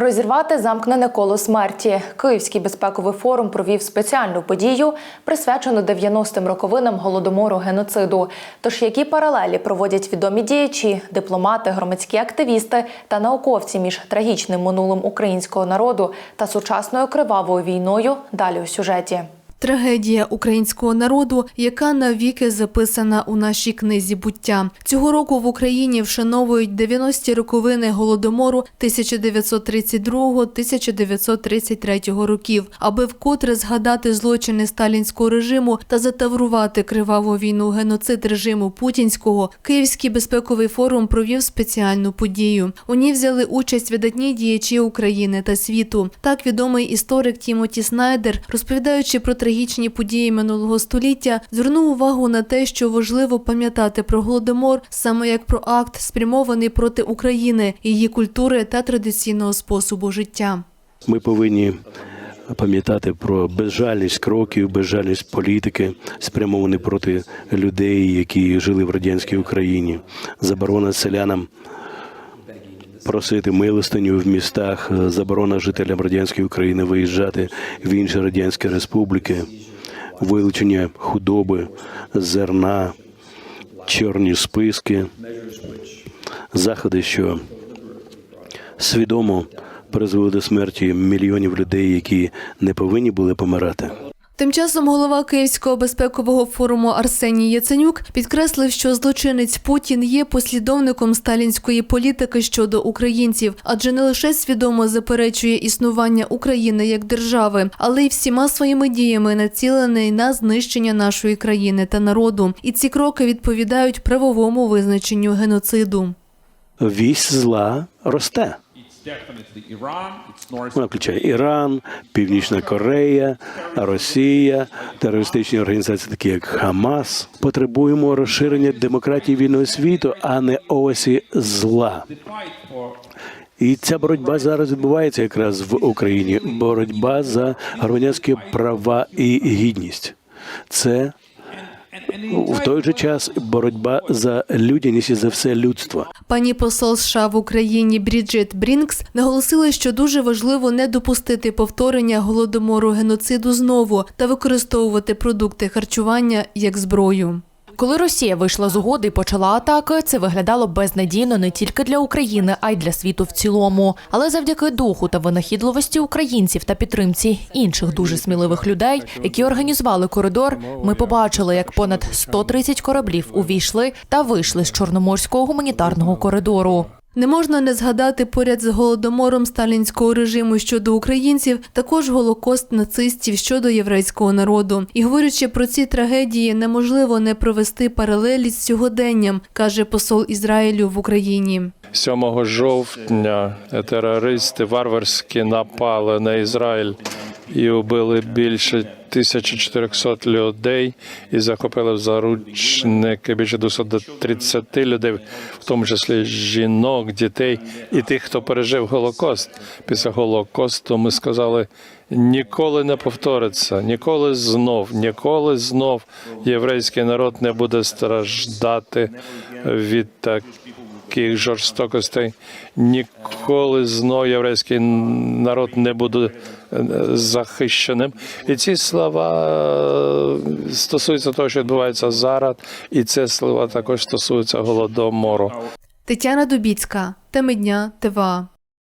Розірвати замкнене коло смерті. Київський безпековий форум провів спеціальну подію, присвячену 90-м роковинам голодомору геноциду. Тож які паралелі проводять відомі діячі, дипломати, громадські активісти та науковці між трагічним минулим українського народу та сучасною кривавою війною? Далі у сюжеті. Трагедія українського народу, яка навіки записана у нашій книзі буття. Цього року в Україні вшановують 90-ті роковини голодомору 1932-1933 років, аби вкотре згадати злочини сталінського режиму та затаврувати криваву війну геноцид режиму путінського. Київський безпековий форум провів спеціальну подію. У ній взяли участь видатні діячі України та світу. Так відомий історик Тімоті Снайдер, розповідаючи про трагічні події минулого століття, звернув увагу на те, що важливо пам'ятати про голодомор саме як про акт, спрямований проти України, її культури та традиційного способу життя. Ми повинні пам'ятати про безжальність кроків, безжальність політики, спрямовані проти людей, які жили в радянській Україні, заборона селянам. Просити милостиню в містах, заборона жителям радянської України виїжджати в інші радянські республіки, вилучення худоби, зерна, чорні списки, заходи, що свідомо призвели до смерті мільйонів людей, які не повинні були помирати. Тим часом голова Київського безпекового форуму Арсеній Яценюк підкреслив, що злочинець Путін є послідовником сталінської політики щодо українців, адже не лише свідомо заперечує існування України як держави, але й всіма своїми діями націлений на знищення нашої країни та народу. І ці кроки відповідають правовому визначенню геноциду. Вісь зла росте. Вона включає Іран, Північна Корея, Росія, терористичні організації, такі як Хамас. Потребуємо розширення демократії вільного світу, а не осі зла. І ця боротьба зараз відбувається якраз в Україні. Боротьба за громадянські права і гідність. Це в той же час боротьба за людяність і за все людство. Пані посол США в Україні Бріджит Брінкс наголосила, що дуже важливо не допустити повторення голодомору геноциду знову та використовувати продукти харчування як зброю. Коли Росія вийшла з угоди і почала атаки, це виглядало безнадійно не тільки для України, а й для світу в цілому. Але завдяки духу та винахідливості українців та підтримці інших дуже сміливих людей, які організували коридор, ми побачили, як понад 130 кораблів увійшли та вийшли з чорноморського гуманітарного коридору. Не можна не згадати поряд з голодомором сталінського режиму щодо українців, також голокост нацистів щодо єврейського народу. І говорячи про ці трагедії, неможливо не провести паралелі з сьогоденням, каже посол Ізраїлю в Україні. 7 жовтня терористи варварськи напали на Ізраїль і убили більше 1400 людей і захопили в заручники більше 230 людей, в тому числі жінок, дітей і тих, хто пережив Голокост. Після Голокосту ми сказали. Ніколи не повториться, ніколи знов, ніколи знов єврейський народ не буде страждати від таких жорстокостей. Ніколи знов єврейський народ не буде захищеним. І ці слова е, стосуються того, що відбувається зараз, і це слова також стосуються голодомору. Тетяна Дубіцька, теми дня, ТВА.